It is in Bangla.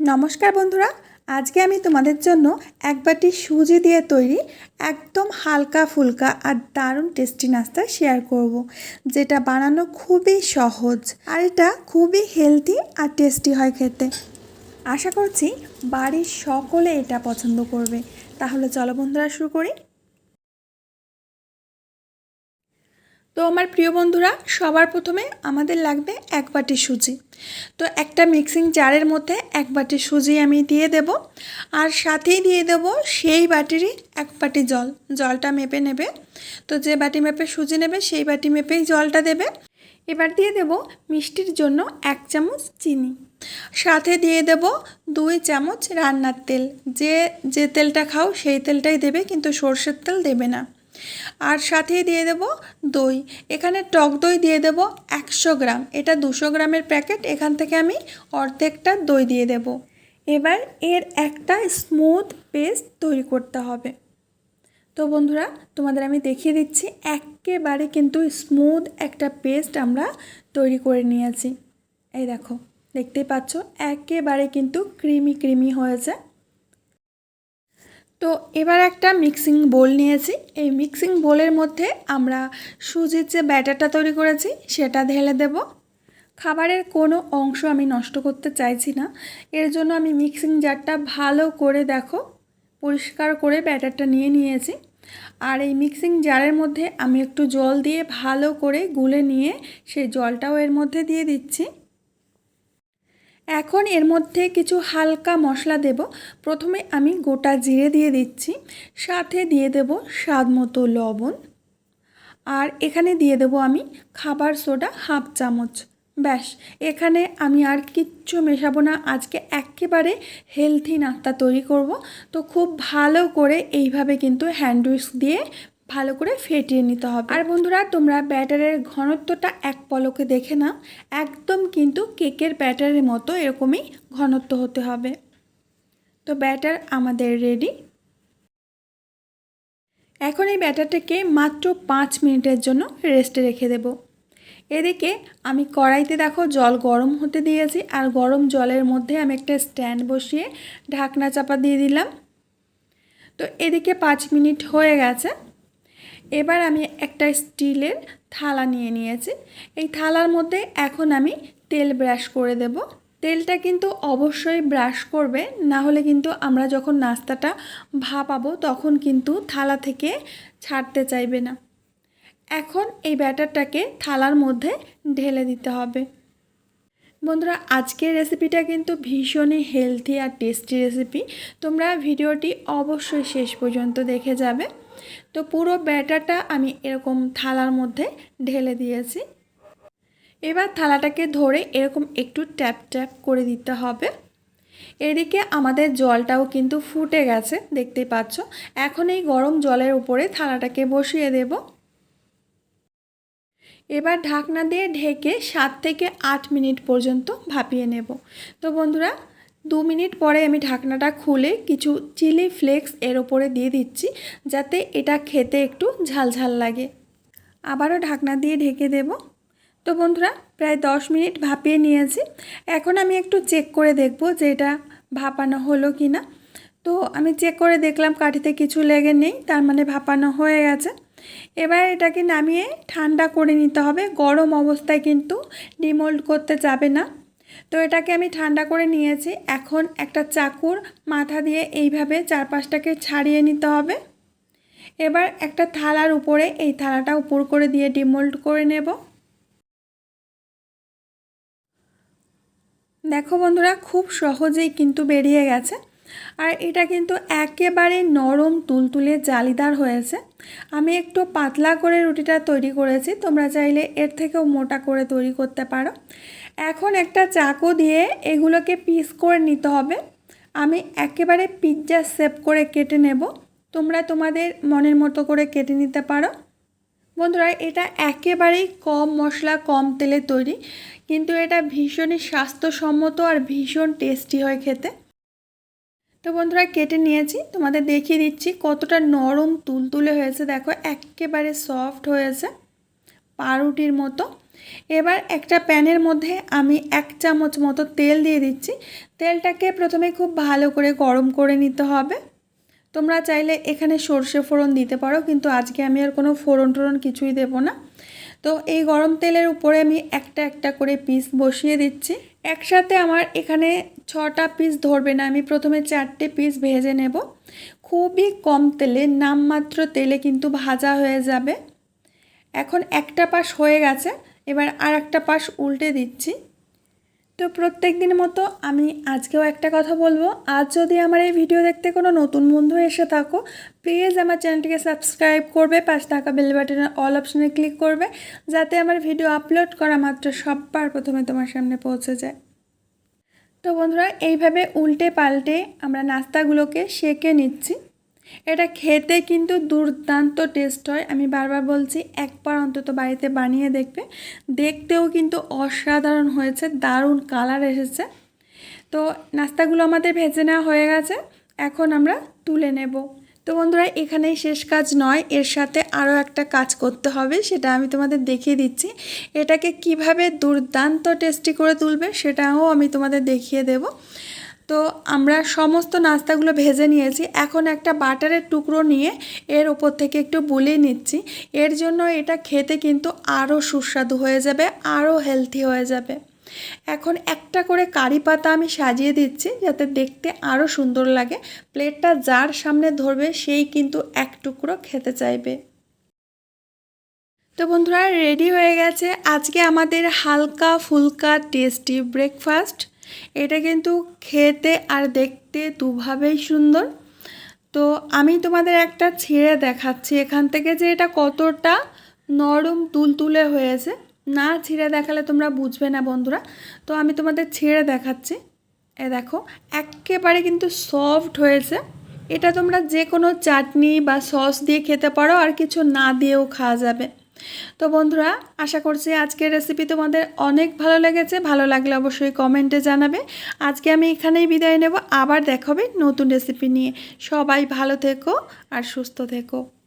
নমস্কার বন্ধুরা, আজকে আমি তোমাদের জন্য এক বাটি সুজি দিয়ে তৈরি একদম হালকা ফুলকা আর দারুণ টেস্টি নাস্তা শেয়ার করব। যেটা বানানো খুবই সহজ আর এটা খুবই হেলদি আর টেস্টি হয় খেতে আশা করছি বাড়ির সকলে এটা পছন্দ করবে তাহলে চলো বন্ধুরা, শুরু করি তো আমার প্রিয় বন্ধুরা, সবার প্রথমে আমাদের লাগবে এক বাটি সুজি। তো একটা মিক্সিং জারের মধ্যে এক বাটি সুজি আমি দিয়ে দেব, আর সাথেই দিয়ে দেব সেই বাটিরই এক বাটি জল। জলটা মেপে নেবে। তো যে বাটি মেপে সুজি নেবে, সেই বাটি মেপেই জলটা দেবে। এবার দিয়ে দেব মিষ্টির জন্য এক চামচ চিনি। সাথে দিয়ে দেব দুই চামচ রান্নার তেল। যে যে তেলটা খাও সেই তেলটাই দেবে, কিন্তু সর্ষের তেল দেবে না। আর সাথে দিয়ে দেব দই। এখানে টক দই দিয়ে দেব একশো গ্রাম। এটা দুশো গ্রামের প্যাকেট। এখান থেকে আমি অর্ধেকটা দই দিয়ে দেব। এবার এর একটা স্মুথ পেস্ট তৈরি করতে হবে। তো বন্ধুরা, তোমাদের আমি দেখিয়ে দিচ্ছি, একেবারে কিন্তু স্মুথ একটা পেস্ট আমরা তৈরি করে নিয়েছি। এই দেখো, দেখতেই পাচ্ছ, একেবারে কিন্তু ক্রিমি ক্রিমি হয়েছে। তো এবার একটা মিক্সিং বোল নিয়েছি। এই মিক্সিং বোলের মধ্যে আমরা সুজির যে ব্যাটারটা তৈরি করেছি, সেটা ঢেলে দেব। খাবারের কোনো অংশ আমি নষ্ট করতে চাইছি না। এর জন্য আমি মিক্সিং জারটা ভালো করে দেখো, পরিষ্কার করে ব্যাটারটা নিয়ে নিয়েছি। আর এই মিক্সিং জারের মধ্যে আমি একটু জল দিয়ে ভালো করে গুলে নিয়ে সেই জলটাও এর মধ্যে দিয়ে দিচ্ছি। এখন এর মধ্যে কিছু হালকা মশলা দেব। প্রথমে আমি গোটা জিরে দিয়ে দিচ্ছি, সাথে দিয়ে দেব স্বাদ মতো লবণ। আর এখানে দিয়ে দেব আমি খাবার সোডা হাফ চামচ। ব্যাস, এখানে আমি আর কিচ্ছু মেশাবো না। আজকে একেবারে হেলথি নাস্তা তৈরি করব। তো খুব ভালো করে এইভাবে কিন্তু হ্যান্ড দিয়ে ভালো করে ফেটিয়ে নিতে হবে। আর বন্ধুরা, তোমরা ব্যাটারের ঘনত্বটা এক পলকে দেখে নাও। একদম কিন্তু কেকের ব্যাটারের মতো এরকমই ঘনত্ব হতে হবে। তো ব্যাটার আমাদের রেডি এখন এই ব্যাটারটাকে মাত্র পাঁচ মিনিটের জন্য রেস্টে রেখে দেব। এদিকে আমি কড়াইতে দেখো জল গরম হতে দিয়েছি, আর গরম জলের মধ্যে আমি একটা স্ট্যান্ড বসিয়ে ঢাকনা চাপা দিয়ে দিলাম। তো এদিকে পাঁচ মিনিট হয়ে গেছে। এবার আমি একটা স্টিলের থালা নিয়ে নিয়েছি। এই থালার মধ্যে এখন আমি তেল ব্রাশ করে দেব। তেলটা কিন্তু অবশ্যই ব্রাশ করবে, না হলে কিন্তু আমরা যখন নাস্তাটা ভাপাবো তখন কিন্তু থালা থেকে ছাড়তে চাইবে না। এখন এই ব্যাটারটাকে থালার মধ্যে ঢেলে দিতে হবে। বন্ধুরা, আজকের রেসিপিটা কিন্তু ভীষণই হেলথি আর টেস্টি রেসিপি। তোমরা ভিডিওটি অবশ্যই শেষ পর্যন্ত দেখে যাবে। তো পুরো ব্যাটারটা আমি এরকম থালার মধ্যে ঢেলে দিয়েছি। এবার থালাটাকে ধরে এরকম একটু ট্যাপ ট্যাপ করে দিতে হবে। এদিকে আমাদের জলটাও কিন্তু ফুটে গেছে, দেখতেই পাচ্ছ। এখন এই গরম জলের উপরে থালাটাকে বসিয়ে দেব। এবার ঢাকনা দিয়ে ঢেকে সাত থেকে আট মিনিট পর্যন্ত ভাপিয়ে নেব। তো বন্ধুরা দু মিনিট পরে আমি ঢাকনাটা খুলে কিছু চিলি ফ্লেক্স এর ওপরে দিয়ে দিচ্ছি, যাতে এটা খেতে একটু ঝালঝাল লাগে। আবারও ঢাকনা দিয়ে ঢেকে দেব। তো বন্ধুরা, প্রায় দশ মিনিট ভাপিয়ে নিয়েছি। এখন আমি একটু চেক করে দেখব যে এটা ভাপানো হলো কি না তো আমি চেক করে দেখলাম কাঠিতে কিছু লেগে নেই, তার মানে ভাপানো হয়ে গেছে। এবার এটাকে নামিয়ে ঠান্ডা করে নিতে হবে। গরম অবস্থায় কিন্তু ডিমোল্ড করতে যাবে না। তো এটাকে আমি ঠান্ডা করে নিয়েছি। এখন একটা চাকুর মাথা দিয়ে এইভাবে চারপাশটাকে ছাড়িয়ে নিতে হবে। এবার একটা থালার উপরে এই থালাটা উপর করে দিয়ে ডিমোল্ড করে নেব। দেখো বন্ধুরা, খুব সহজেই কিন্তু বেরিয়ে গেছে। আর এটা কিন্তু একেবারে নরম তুলতুলে জালিদার হয়েছে। আমি একটু পাতলা করে রুটিটা তৈরি করেছি। তোমরা চাইলে এর থেকেও মোটা করে তৈরি করতে পারো। এখন একটা চাকু দিয়ে এগুলোকে পিস করে নিতে হবে। আমি একেবারে পিৎজা সেপ করে কেটে নেব। তোমরা তোমাদের মনের মতো করে কেটে নিতে পারো। বন্ধুরা, এটা একেবারেই কম মশলা, কম তেলে তৈরি। কিন্তু এটা ভীষণই স্বাস্থ্যসম্মত আর ভীষণ টেস্টি হয় খেতে। তো বন্ধুরা, কেটে নিয়েছি। তোমাদের দেখিয়ে দিচ্ছি কতটা নরম তুলতুলে হয়েছে। দেখো, একেবারে সফট হয়েছে। পাউরুটির মতো। এবার একটা প্যানের মধ্যে আমি এক চামচ মতো তেল দিয়ে দিচ্ছি। তেলটাকে প্রথমে খুব ভালো করে গরম করে নিতে হবে। তোমরা চাইলে এখানে সর্ষে ফোড়ন দিতে পারো, কিন্তু আজকে আমি আর কোনো ফোড়ন টোড়ন কিছুই দেবো না। তো এই গরম তেলের উপরে আমি একটা একটা করে পিস বসিয়ে দিচ্ছি। একসাথে আমার এখানে ছটা পিস ধরবে না, আমি প্রথমে চারটে পিস ভেজে নেব। খুবই কম তেলে, নামমাত্র তেলে কিন্তু ভাজা হয়ে যাবে। এখন একটা পাশ হয়ে গেছে। এবার আর একটা পাশ উল্টে দিচ্ছি। তো প্রত্যেক দিনের মতো আমি আজকেও একটা কথা বলব। আজ যদি আমার এই ভিডিও দেখতে কোনো নতুন বন্ধু এসে থাকো প্লিজ আমার চ্যানেলটিকে সাবস্ক্রাইব করবে, পাশে থাকা বেল বাটনের অল অপশনে ক্লিক করবে, যাতে আমার ভিডিও আপলোড করা মাত্র সববার প্রথমে তোমার সামনে পৌঁছে যায়। তো বন্ধুরা, এইভাবে উল্টে পাল্টে আমরা নাস্তাগুলোকে সেঁকে নিচ্ছি। এটা খেতে কিন্তু দুর্দান্ত টেস্ট হয়। আমি বারবার বলছি, একবার অন্তত বাড়িতে বানিয়ে দেখবে। দেখতেও কিন্তু অসাধারণ হয়েছে, দারুণ কালার এসেছে। তো নাস্তাগুলো আমাদের ভেজে নেওয়া হয়ে গেছে, এখন আমরা তুলে নেব। তো বন্ধুরা, এখানেই শেষ কাজ নয়, এর সাথে আরও একটা কাজ করতে হবে, সেটা আমি তোমাদের দেখিয়ে দিচ্ছি। এটাকে কীভাবে দুর্দান্ত টেস্টি করে তুলবে, সেটাও আমি তোমাদের দেখিয়ে দেব। তো আমরা সমস্ত নাস্তাগুলো ভেজে নিয়েছি। এখন একটা বাটারের টুকরো নিয়ে এর ওপর থেকে একটু বুলিয়ে নিচ্ছি। এর জন্য এটা খেতে কিন্তু আরও সুস্বাদু হয়ে যাবে আরও হেলথি হয়ে যাবে। এখন একটা করে কারি পাতা আমি সাজিয়ে দিচ্ছি যাতে দেখতে আরও সুন্দর লাগে। প্লেটটা যার সামনে ধরবে সেই কিন্তু এক টুকরো খেতে চাইবে। তো বন্ধুরা রেডি হয়ে গেছে। আজকে আমাদের হালকা ফুলকা টেস্টি ব্রেকফাস্ট এটা কিন্তু খেতে আর দেখতে দুভাবেই সুন্দর। তো আমি তোমাদের একটা ছেড়ে দেখাচ্ছি। এখান থেকে যে এটা কতটা নরম তুলতুলে হয়েছে, না ছিঁড়ে দেখালে তোমরা বুঝবে না বন্ধুরা। তো আমি তোমাদের ছেড়ে দেখাচ্ছি। এ দেখো, একেবারে কিন্তু সফট হয়েছে। এটা তোমরা যে কোনো চাটনি বা সস দিয়ে খেতে পারো, আর কিছু না দিয়েও খাওয়া যাবে। তো বন্ধুরা, আশা করছি আজকের রেসিপি তোমাদের অনেক ভালো লেগেছে। ভালো লাগলে অবশ্যই কমেন্টে জানাবে। আজকে আমি এখানেই বিদায় নেব। আবার দেখাবে নতুন রেসিপি নিয়ে। সবাই ভালো থেকো আর সুস্থ থেকো।